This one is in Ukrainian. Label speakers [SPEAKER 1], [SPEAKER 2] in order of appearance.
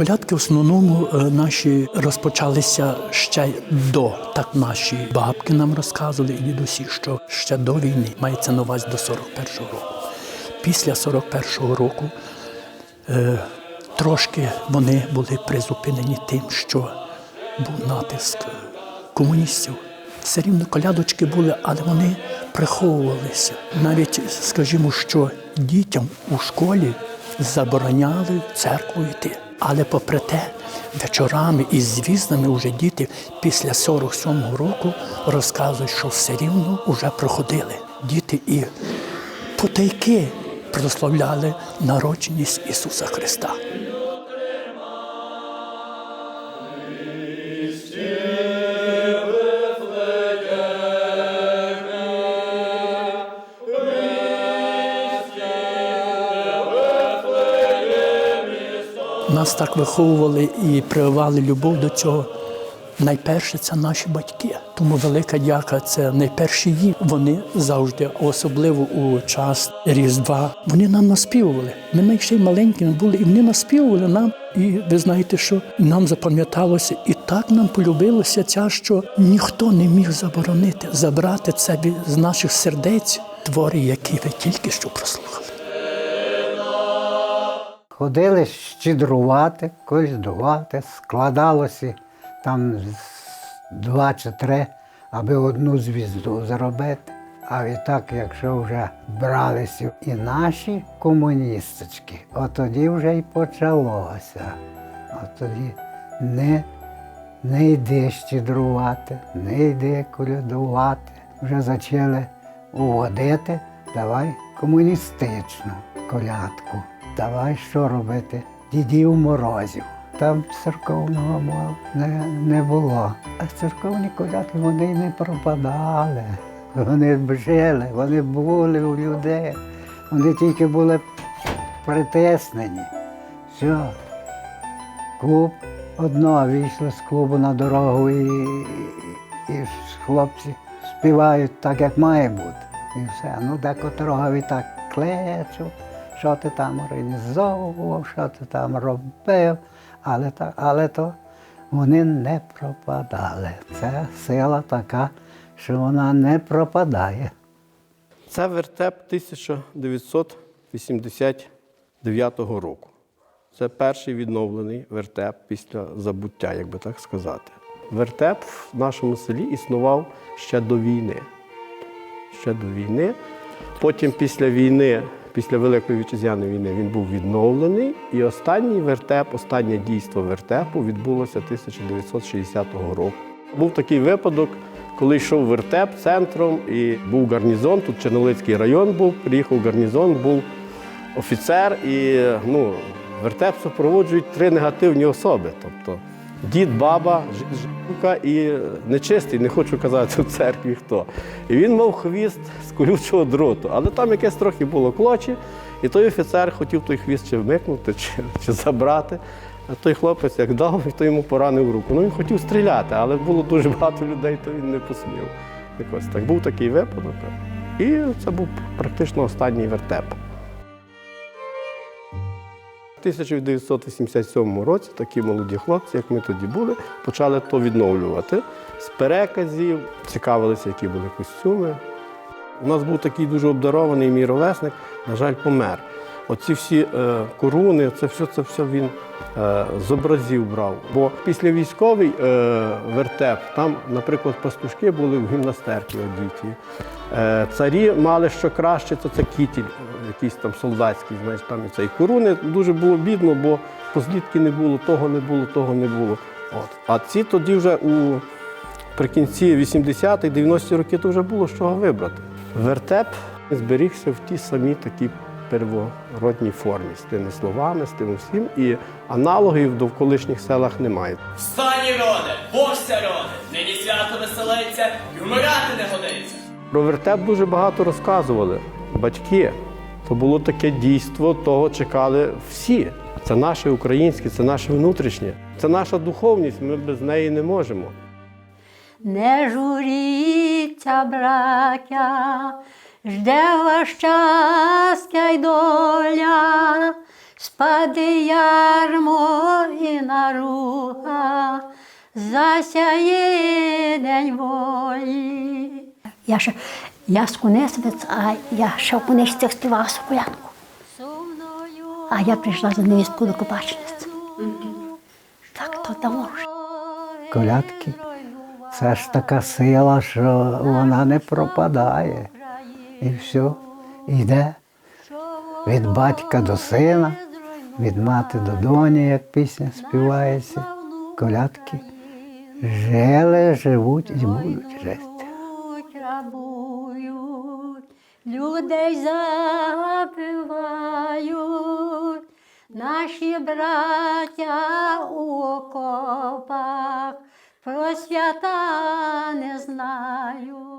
[SPEAKER 1] Колядки в основному е, наші розпочалися ще до так наші бабки нам розказували і дідусі, що ще до війни мається на увазі до 41-го року. Після 41-го року е, трошки вони були призупинені тим, що був натиск е, комуністів. Все рівно колядочки були, але вони приховувалися. Навіть, скажімо, що дітям у школі забороняли в церкву йти. Але попри те, вечорами із звіздами вже діти після 47-го року розказують, що все рівно вже проходили. Діти і потайки прославляли народженість Ісуса Христа. Нас так виховували і прививали любов до цього. Найперше це наші батьки. Тому велика дяка це найперші їм. Вони завжди, особливо у час Різдва, вони нам наспівували. Ми найшли маленькими були, і вони наспівували нам. І ви знаєте, що нам запам'яталося, і так нам полюбилося ця, що ніхто не міг заборонити, забрати це з наших сердець твори, які ви тільки що прослухали.
[SPEAKER 2] Ходили щедрувати, колядувати, складалося там два чи три, аби одну звізду зробити. А відтак, якщо вже бралися і наші комуністочки, от тоді вже й почалося. От тоді не, не йди щедрувати, не йди колядувати. Вже почали уводити, давай комуністичну колядку. Давай що робити? Дідів морозів. Там церковного мов не, не було. А церковні колядки вони не пропадали. Вони жили, вони були у людей. Вони тільки були притиснені. Все. Клуб одно вийшли з клубу на дорогу і, і, і хлопці співають так, як має бути. І все. Ну, декотрого і так клечу, що ти там організовував, що ти там робив. Але, та, але то вони не пропадали. Це сила така, що вона не пропадає.
[SPEAKER 3] Це вертеп 1989 року. Це перший відновлений вертеп після забуття, як би так сказати. Вертеп в нашому селі існував ще до війни. Ще до війни. Потім після війни, після Великої вітчизняної війни, він був відновлений. І останній вертеп, останнє дійство вертепу відбулося 1960 року. Був такий випадок, коли йшов вертеп центром і був гарнізон, тут Чернолицький район був, приїхав гарнізон, був офіцер, і ну, вертеп супроводжують три негативні особи. Тобто дід, баба, жінка і нечистий, не хочу казати в церкві хто. І він мав хвіст з колючого дроту, але там якесь трохи було клочі, і той офіцер хотів той хвіст чи вмикнути, чи, чи забрати. А той хлопець як дав, і то йому поранив руку. Ну він хотів стріляти, але було дуже багато людей, то він не посмів. Якось так був такий випадок. І це був практично останній вертеп. У 1987 році такі молоді хлопці, як ми тоді були, почали то відновлювати. З переказів цікавилися, які були костюми. У нас був такий дуже обдарований мій ровесник, на жаль, помер. Оці всі е, коруни, це все, це все він е, з образів брав. Бо після військовий е, вертеп, там, наприклад, пастушки були в гімнастерки одіті. Е, царі мали що краще, то це кітіль, якийсь там солдатський, знаєш, там і цей коруни. Дуже було бідно, бо позлітки не було, того не було, того не було. От. А ці тоді вже у Прикінці 80-х, 90-ті роки то вже було з чого вибрати. Вертеп зберігся в тій самій такій первородній формі, з тими словами, з тим всім. І аналогів в довколишніх селах немає.
[SPEAKER 4] Встані роде, вовся роде, нині свято веселиться, і вмирати не годиться.
[SPEAKER 3] Про вертеп дуже багато розказували батьки. То було таке дійство, того чекали всі. Це наше українське, це наше внутрішнє, це наша духовність. Ми без неї не можемо.
[SPEAKER 5] Не журіться, браття, жде вас щастя й доля, спаде ярмо і наруга, засяє день волі. Я ще я з а я ще в Кунечцях співала соколянку. А я прийшла за невістку до Копачниці. Так то давно вже.
[SPEAKER 2] Колядки це ж така сила, що вона не пропадає. І все, йде від батька до сина, від мати до доні, як пісня співається. Колядки жили, живуть і будуть жити.
[SPEAKER 5] Людей забивають, наші браття у окопах про свята не знають.